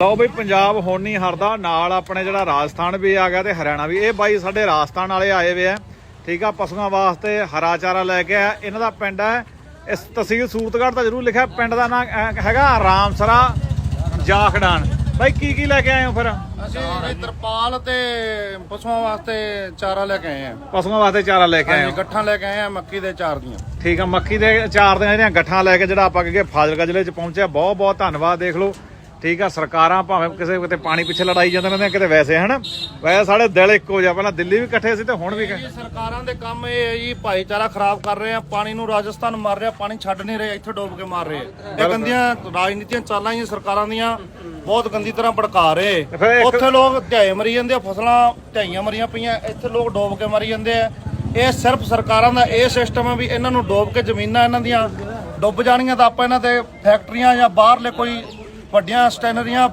ਲਓ ਬਈ ਪੰਜਾਬ ਹੁਣ ਨਹੀਂ ਹਰਦਾ ਨਾਲ ਆਪਣੇ ਜਿਹੜਾ ਰਾਜਸਥਾਨ ਵੀ ਆ ਗਿਆ ਤੇ ਹਰਿਆਣਾ ਵੀ। ਇਹ ਬਾਈ ਸਾਡੇ ਰਾਜਸਥਾਨ ਵਾਲੇ ਆਏ ਵੇ ਆ। ਠੀਕ ਆ ਪਸ਼ੂਆਂ ਵਾਸਤੇ ਹਰਾ ਚਾਰਾ ਲੈ ਕੇ ਆ ਇਹਨਾਂ ਦਾ ਪਿੰਡ ਹੈ। ਇਸ ਤਹਿਸੀਲ ਸੂਰਤਗੜ੍ਹ ਤਾਂ ਜ਼ਰੂਰ ਲਿਖਿਆ। ਪਿੰਡ ਦਾ ਨਾਮ ਹੈਗਾ ਰਾਮਸਰਾ ਜਾਖੜਾਨ। ਬਾਈ ਕੀ ਕੀ ਲੈ ਕੇ ਆਏ ਹੋ ਫਿਰ? ਅਸੀਂ ਤਰਪਾਲ ਤੇ ਪਸ਼ੂਆਂ ਵਾਸਤੇ ਚਾਰਾ ਲੈ ਕੇ ਆਏ ਆ। ਪਸ਼ੂਆਂ ਵਾਸਤੇ ਚਾਰਾ ਲੈ ਕੇ ਆਏ ਹੋ। ਗੱਠਾਂ ਲੈ ਕੇ ਆਏ ਆ ਮੱਕੀ ਦੇ ਚਾਰ ਦੀਆਂ। ਠੀਕ ਆ ਮੱਕੀ ਦੇ ਚਾਰ ਦੀਆਂ ਜਿਹੜੀਆਂ ਗੱਠਾਂ ਲੈ ਕੇ ਜਿਹੜਾ ਆਪਾਂ ਅੱਗੇ ਫਾਜ਼ਿਲਕਾ ਜ਼ਿਲ੍ਹੇ 'ਚ ਪਹੁੰਚਿਆ। ਬਹੁਤ ਬਹੁਤ ਧੰਨਵਾਦ ਦੇਖ ਲਓ। ਠੀਕ ਆ ਸਰਕਾਰਾਂ ਭਾਵੇਂ ਕਿਸੇ ਕਿਤੇ ਪਾਣੀ ਪਿੱਛੇ ਲੜਾਈ ਜਾਂਦੇ ਨੇ ਕਿਤੇ ਵੈਸੇ ਹਨ ਵੈਸੇ ਸਾਡੇ ਦਿਲ ਇੱਕੋ ਜਿਹਾ ਪਹਿਲਾਂ ਦਿੱਲੀ ਵੀ ਇਕੱਠੇ ਸੀ ਤੇ ਹੁਣ ਵੀ ਇਕੱਠੇ। ਸਰਕਾਰਾਂ ਦੇ ਕੰਮ ਇਹ ਹੈ ਜੀ ਭਾਈਚਾਰਾ ਖਰਾਬ ਕਰ ਰਹੇ ਆ ਪਾਣੀ ਨੂੰ ਰਾਜਸਥਾਨ ਮਾਰ ਰਿਹਾ ਪਾਣੀ ਛੱਡ ਨਹੀਂ ਰਹੇ ਇੱਥੇ ਡੋਬ ਕੇ ਮਾਰ ਰਹੇ ਆ। ਇਹ ਗੰਦੀਆਂ ਰਾਜਨੀਤੀਆਂ ਚਾਲਾਂ ਜੀ ਸਰਕਾਰਾਂ ਦੀਆਂ ਬਹੁਤ ਗੰਦੀ ਤਰ੍ਹਾਂ ਭੜਕਾ ਰਹੇ ਉੱਥੇ ਲੋਕ ਢਾਏ ਮਰੀ ਜਾਂਦੇ ਆ ਫਸਲਾਂ ਢਾਈਆਂ ਮਰੀਆਂ ਪਈਆਂ ਇੱਥੇ ਲੋਕ ਡੋਬ ਕੇ ਮਰੀ ਜਾਂਦੇ ਆ ਇਹ ਸਿਰਫ ਸਰਕਾਰਾਂ ਦਾ ਇਹ ਸਿਸਟਮ ਹੈ ਵੀ ਇਹਨਾਂ ਨੂੰ ਡੋਬ ਕੇ ਜ਼ਮੀਨਾਂ ਇਹਨਾਂ ਦੀਆਂ ਡੁੱਬ ਜਾਣੀਆਂ ਤਾਂ ਆਪਾਂ ਇਹਨਾਂ ਤੇ ਫੈਕਟਰੀਆਂ ਜਾਂ ਬਾਹਰਲੇ ਕੋਈ ਵੱਡੀਆਂ ਸਟੈਨਰੀਆਂ